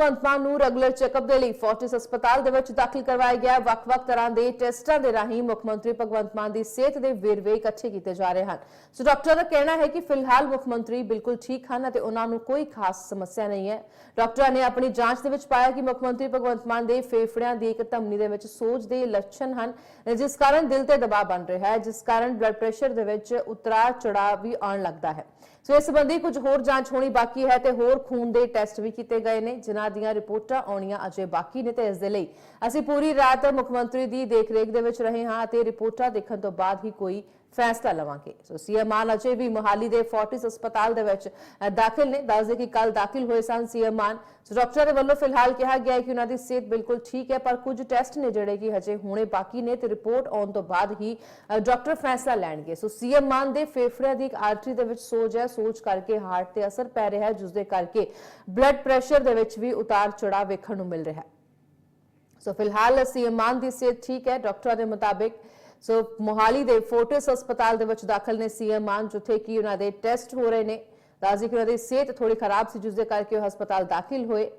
ਭਗਵੰਤ ਮਾਨ ਨੂੰ regular checkup ਦੇ ਲਈ ਫੋਰਟਿਸ ਹਸਪਤਾਲ ਦੇ ਵਿੱਚ ਦਾਖਲ ਕਰਵਾਇਆ ਗਿਆ। ਵੱਖ-ਵੱਖ ਤਰ੍ਹਾਂ ਦੇ ਟੈਸਟਾਂ ਦੇ ਰਾਹੀਂ ਮੁੱਖ ਮੰਤਰੀ ਭਗਵੰਤ ਮਾਨ ਦੀ ਸਿਹਤ ਦੇ ਵੇਰਵੇ ਇਕੱਠੇ ਕੀਤੇ ਜਾ ਰਹੇ ਹਨ। ਸੋ ਡਾਕਟਰ ਦਾ ਕਹਿਣਾ ਹੈ ਕਿ ਫਿਲਹਾਲ ਮੁੱਖ ਮੰਤਰੀ ਬਿਲਕੁਲ ਠੀਕ ਹਨ ਅਤੇ ਉਹਨਾਂ ਨੂੰ ਕੋਈ ਖਾਸ ਸਮੱਸਿਆ ਨਹੀਂ ਹੈ। ਡਾਕਟਰਾਂ ਨੇ ਆਪਣੀ ਜਾਂਚ ਦੇ ਵਿੱਚ ਪਾਇਆ ਕਿ ਮੁੱਖ ਮੰਤਰੀ ਭਗਵੰਤ ਮਾਨ ਦੇ ਫੇਫੜਿਆਂ ਦੀ ਇੱਕ ਧਮਨੀ ਦੇ ਵਿੱਚ ਸੋਜ ਦੇ ਲੱਛਣ ਹਨ, ਜਿਸ ਕਾਰਨ ਦਿਲ ਤੇ ਦਬਾਅ ਬਣ ਰਿਹਾ ਹੈ, ਜਿਸ ਕਾਰਨ ਬਲੱਡ ਪ੍ਰੈਸ਼ਰ ਦੇ ਵਿੱਚ ਉਤਰਾਅ ਚੜਾਅ ਵੀ ਆਉਣ ਲੱਗਦਾ ਹੈ। ਸੋ ਇਸ ਸੰਬੰਧੀ ਕੁਝ ਹੋਰ ਜਾਂਚ ਹੋਣੀ ਬਾਕੀ ਹੈ ਤੇ ਹੋਰ ਖੂਨ ਦੇ ਟੈਸਟ ਵੀ ਕੀਤੇ ਗਏ ਨੇ, ਜਿਨ੍ਹਾਂ ਦੀਆਂ ਰਿਪੋਰਟਾਂ ਆਉਣੀਆਂ ਅਜੇ ਬਾਕੀ ਨੇ ਤੇ ਇਸ ਦੇ ਲਈ ਅਸੀਂ ਪੂਰੀ ਰਾਤ ਮੁੱਖ ਮੰਤਰੀ ਦੀ ਦੇਖਰੇਖ ਦੇ ਵਿੱਚ ਰਹੇ ਹਾਂ ਤੇ ਰਿਪੋਰਟਾਂ ਦੇਖਣ ਤੋਂ ਬਾਅਦ ਹੀ ਕੋਈ ਫੈਸਲਾ ਲਵਾਂਗੇ। ਸੋ ਸੀਐਮ ਮਾਨ ਅਜੇ ਵੀ ਮੋਹਾਲੀ ਦੇ ਫੋਰਟਿਸ ਹਸਪਤਾਲ ਦੇ ਵਿੱਚ ਦਾਖਲ ਨੇ। ਦੱਸਦੇ ਕਿ ਕੱਲ ਦਾਖਲ ਹੋਏ ਸਨ ਸੀਐਮ ਮਾਨ। ਸੋ ਡਾਕਟਰਾਂ ਦੇ ਵੱਲੋਂ ਫਿਲਹਾਲ ਕਿਹਾ ਗਿਆ ਹੈ ਕਿ ਉਹਨਾਂ ਦੀ ਸਿਹਤ ਬਿਲਕੁਲ ਠੀਕ ਹੈ, ਪਰ ਕੁਝ ਟੈਸਟ ਨੇ ਜਿਹੜੇ ਕਿ ਹਜੇ ਹੋਣੇ ਬਾਕੀ ਨੇ ਤੇ ਰਿਪੋਰਟ ਆਉਣ ਤੋਂ ਬਾਅਦ ਹੀ ਡਾਕਟਰ ਫੈਸਲਾ ਲੈਣਗੇ। ਸੋ ਸੀਐਮ ਮਾਨ ਦੇ ਫੇਫੜਿਆਂ ਦੀ ਇੱਕ ਆਰਟਰੀ ਦੇ ਵਿੱਚ ਸੋਜ ਹੈ। ਸੋਜ ਕਰਕੇ ਹਾਰਟ ਤੇ ਅਸਰ ਪੈ ਰਿਹਾ ਹੈ ਜਿਸ ਦੇ ਕਰਕੇ ਬਲੱਡ ਪ੍ਰੈਸ਼ਰ ਦੇ ਵਿੱਚ ਵੀ ਉਤਾਰ ਚੜਾਅ ਵੇਖਣ ਨੂੰ ਮਿਲ ਰਿਹਾ ਹੈ। ਸੋ ਫਿਲਹਾਲ ਸੀਐਮ ਮਾਨ ਦੀ ਸਿਹਤ ਠੀਕ ਹੈ। ਡਾਕਟਰਾਂ ਦੇ ਮੁਤਾਬਿਕ ਸੋ ਮੋਹਾਲੀ ਦੇ ਫੋਰਟਿਸ ਹਸਪਤਾਲ ਦੇ ਵਿੱਚ ਦਾਖਲ ਨੇ ਸੀਐਮ ਮਾਨ, ਜਿੱਥੇ ਕਿ ਉਹਨਾਂ ਦੇ ਟੈਸਟ ਹੋ ਰਹੇ ਨੇ। ਦੱਸਦੀ ਕਿ ਉਹਨਾਂ ਦੀ ਸਿਹਤ ਥੋੜੀ ਖਰਾਬ ਸੀ ਜਿਸ ਦੇ ਕਰਕੇ ਉਹ ਹਸਪਤਾਲ ਦਾਖਲ ਹੋਏ।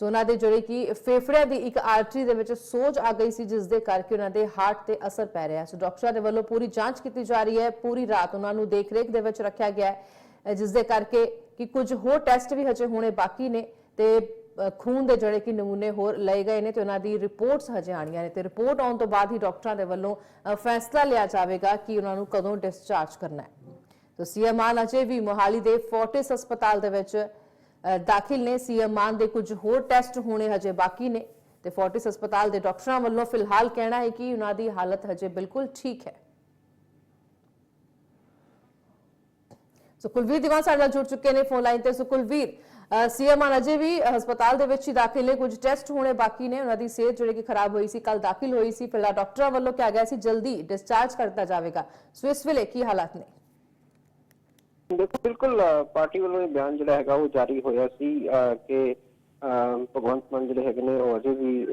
ਸੋ ਉਹਨਾਂ ਦੇ ਜਿਹੜੇ ਕਿ ਫੇਫੜਿਆਂ ਦੀ ਇੱਕ ਆਰਟਰੀ ਦੇ ਵਿੱਚ ਸੋਜ ਆ ਗਈ ਸੀ ਜਿਸ ਦੇ ਕਰਕੇ ਉਹਨਾਂ ਦੇ ਹਾਰਟ ਤੇ ਅਸਰ ਪੈ ਰਿਹਾ ਸੋ ਡਾਕਟਰਾਂ ਦੇ ਵੱਲੋਂ ਪੂਰੀ ਜਾਂਚ ਕੀਤੀ ਜਾ ਰਹੀ ਹੈ। ਪੂਰੀ ਰਾਤ ਉਹਨਾਂ ਨੂੰ ਦੇਖ-ਰੇਖ ਦੇ ਵਿੱਚ ਰੱਖਿਆ ਗਿਆ ਹੈ ਜਿਸ ਦੇ ਕਰਕੇ ਕਿ ਕੁਝ ਹੋਰ ਟੈਸਟ ਵੀ ਹਜੇ ਹੋਣੇ ਬਾਕੀ ਨੇ ਤੇ ਖੂਨ ਦੇ ਜਿਹੜੇ ਕਿ ਨਮੂਨੇ ਹੋਰ ਲਏ ਗਏ ਨੇ ਤੇ ਉਹਨਾਂ ਦੀ ਰਿਪੋਰਟਸ ਹਜੇ ਆਣੀਆਂ ਨੇ ਤੇ ਰਿਪੋਰਟ ਆਉਣ ਤੋਂ ਬਾਅਦ ਹੀ ਡਾਕਟਰਾਂ ਦੇ ਵੱਲੋਂ ਫੈਸਲਾ ਲਿਆ ਜਾਵੇਗਾ ਕਿ ਉਹਨਾਂ ਨੂੰ ਕਦੋਂ ਡਿਸਚਾਰਜ ਕਰਨਾ ਹੈ। ਤੋ ਸੀਐਮ ਮਾਨ ਅਜੇ ਵੀ ਮੋਹਾਲੀ ਦੇ ਫੋਰਟਿਸ ਹਸਪਤਾਲ ਦੇ ਵਿੱਚ ਦਾਖਲ ਨੇ। ਸੀਐਮ ਮਾਨ ਦੇ ਕੁਝ ਹੋਰ ਟੈਸਟ ਹੋਣੇ ਹਜੇ ਬਾਕੀ ਨੇ ਤੇ ਫੋਰਟਿਸ ਹਸਪਤਾਲ ਦੇ ਡਾਕਟਰਾਂ ਵੱਲੋਂ ਫਿਲਹਾਲ ਕਹਿਣਾ ਹੈ ਕਿ ਉਹਨਾਂ ਦੀ ਹਾਲਤ ਹਜੇ ਬਿਲਕੁਲ ਠੀਕ ਹੈ। ਸੋ ਕੁਲਵੀਰ ਦੀਵਾਨ ਸਾਡੇ ਨਾਲ ਜੁੜ ਚੁੱਕੇ ਨੇ ਫੋਨ ਲਾਈਨ ਤੇ। ਸੋ ਕੁਲਵੀਰ ਸੀਐਮ ਮਾਨ ਅਜੇ ਵੀ ਹਸਪਤਾਲ ਦੇ ਵਿੱਚ ਹੀ ਦਾਖਲ ਨੇ। ਕੁਝ ਟੈਸਟ ਹੋਣੇ ਬਾਕੀ ਨੇ। ਉਹਨਾਂ ਦੀ ਸਿਹਤ ਜਿਹੜੀ ਕਿ ਖਰਾਬ ਹੋਈ ਸੀ ਕੱਲ ਦਾਖਲ ਹੋਈ ਸੀ। ਫਿਲਹਾਲ ਡਾਕਟਰਾਂ ਵੱਲੋਂ ਕਿਹਾ ਗਿਆ ਸੀ ਜਲਦੀ ਡਿਸਚਾਰਜ ਕਰਤਾ ਜਾਵੇਗਾ। ਸੋ ਇਸ ਵੇਲੇ ਕੀ ਹਾਲਾਤ ਨੇ? ਦੇਖੋ ਬਿਲਕੁਲ ਪਾਰਟੀ ਵੱਲੋਂ ਇਹ ਬਿਆਨ ਜਿਹੜਾ ਹੈਗਾ ਉਹ ਜਾਰੀ ਹੋਇਆ ਸੀ ਕਿ ਭਗਵੰਤ ਮਾਨ ਜਿਹੜੇ ਹੈਗੇ ਨੇ ਉਹ ਅਜੇ ਵੀ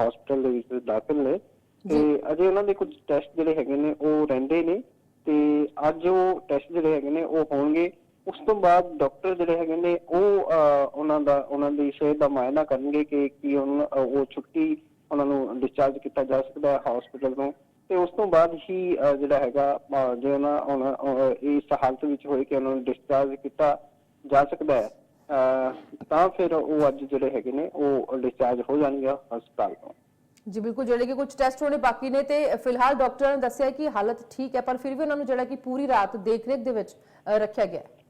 ਹਸਪੀਟਲ ਦੇ ਵਿੱਚ ਦਾਖਲ ਨੇ। ਤੇ ਅਜੇ ਉਹਨਾਂ ਦੇ ਕੁਝ ਟੈਸਟ ਜਿਹੜੇ ਹੈਗੇ ਨੇ ਉਹ ਰਹਿੰਦੇ ਨੇ। ਤੇ ਅੱਜ ਉਹ ਟੈਸਟ ਜਿਹੜੇ ਹੈਗੇ ਨੇ ਉਹ ਹੋਣਗੇ। ਉਸ ਤੋਂ ਬਾਅਦ ਡਾਕਟਰ ਜਿਹੜੇ ਹੈਗੇ ਨੇ, ਉਹ ਉਹਨਾਂ ਦਾ, ਉਹਨਾਂ ਦੀ ਸਿਹਤ ਦਾ ਮੁਆਇਨਾ ਕਰਨਗੇ ਕਿ ਕੀ ਉਹ ਛੁੱਟੀ ਉਹਨਾਂ ਨੂੰ ਡਿਸਚਾਰਜ ਕੀਤਾ ਜਾ ਸਕਦਾ ਹੈ ਹਸਪੀਟਲ ਤੋਂ ਤੇ ਉਸ ਤੋਂ ਬਾਅਦ ਹੀ ਜਿਹੜਾ ਹੈਗਾ ਜੇ ਉਹਨਾਂ ਇਸ ਹਾਲਤ ਵਿੱਚ ਹੋਏ ਕਿ ਉਹਨਾਂ ਨੂੰ ਡਿਸਚਾਰਜ ਕੀਤਾ ਜਾ ਸਕਦਾ ਹੈ ਤਾਂ ਫਿਰ ਉਹ ਅੱਜ ਜਿਹੜੇ ਹੈਗੇ ਨੇ, ਉਹ ਡਿਸਚਾਰਜ ਹੋ ਜਾਣਗੇ ਹਸਪਤਾਲ ਤੋਂ ਜੀ, ਬਿਲਕੁਲ, ਜਿਹੜੇ ਕਿ ਕੁਝ ਟੈਸਟ ਹੋਣੇ ਬਾਕੀ ਨੇ ਤੇ ਫਿਲਹਾਲ ਡਾਕਟਰਾਂ ਨੇ ਦੱਸਿਆ ਕਿ ਹਾਲਤ ਠੀਕ ਹੈ, ਪਰ ਫਿਰ ਵੀ ਉਹਨਾਂ ਨੂੰ ਜਿਹੜਾ ਕਿ ਪੂਰੀ ਰਾਤ ਦੇਖ-ਰੇਖ ਦੇ ਵਿੱਚ ਰੱਖਿਆ ਗਿਆ ਹੈ।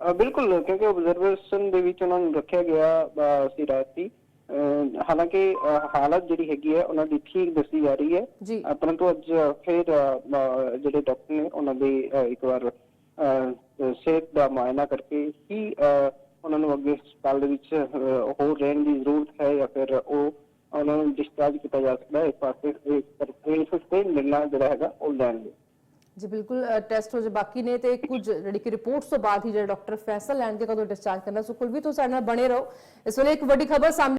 ਬਿਲਕੁਲ ਕਿਉਂਕਿ ਆਬਜ਼ਰਵੇਸ਼ਨ ਦੇ ਵਿੱਚ ਉਹਨਾਂ ਨੂੰ ਰੱਖਿਆ ਗਿਆ ਸੀ ਰਾਤੀ ਹਾਲਾਂਕਿ ਹਾਲਤ ਜਿਹੜੀ ਹੈਗੀ ਹੈ ਉਹਨਾਂ ਦੀ ਠੀਕ ਦੱਸੀ ਜਾ ਰਹੀ ਹੈ। ਪਰੰਤੂ ਅੱਜ ਫਿਰ ਜਿਹੜੇ ਡਾਕਟਰ ਨੇ ਉਹਨਾਂ ਦੇ ਇੱਕ ਵਾਰ ਸਿਹਤ ਦਾ ਮੁਆਇਨਾ ਕਰਕੇ ਹੀ ਉਹਨਾਂ ਨੂੰ ਅੱਗੇ ਹਸਪਤਾਲ ਦੇ ਵਿੱਚ ਹੋਰ ਰਹਿਣ ਦੀ ਜ਼ਰੂਰਤ ਹੈ ਜਾਂ ਫਿਰ ਉਹ ਉਹਨਾਂ ਨੂੰ ਡਿਸਚਾਰਜ ਕੀਤਾ ਜਾ ਸਕਦਾ ਹੈ। ਇਸ ਪਾਸੇ ਇਸ ਤਰ੍ਹਾਂ ਤੇ ਮਿਲਣਾ ਜਿਹੜਾ ਹੈਗਾ ਉਹ ਲੈਣਗੇ। ਜੀ ਬਿਲਕੁਲ ਟੈਸਟ ਹੋ ਜੇ ਬਾਕੀ ਨੇ ਤੇ ਕੁਝ ਜਿਹੜੀ ਕਿ ਰਿਪੋਰਟਸ ਤੋਂ ਬਾਅਦ ਹੀ ਜਿਹੜੇ ਡਾਕਟਰ ਫੈਸਲਾ ਲੈਣਗੇ, ਕਦੋਂ ਡਿਸਚਾਰਜ ਕਰਨਾ। ਸੋ ਕੁਲਵੀਰ ਤੁਸੀਂ ਸਾਡੇ ਨਾਲ ਬਣੇ ਰਹੋ। ਇਸ ਵੇਲੇ ਇੱਕ ਵੱਡੀ ਖਬਰ ਸਾਹਮਣੇ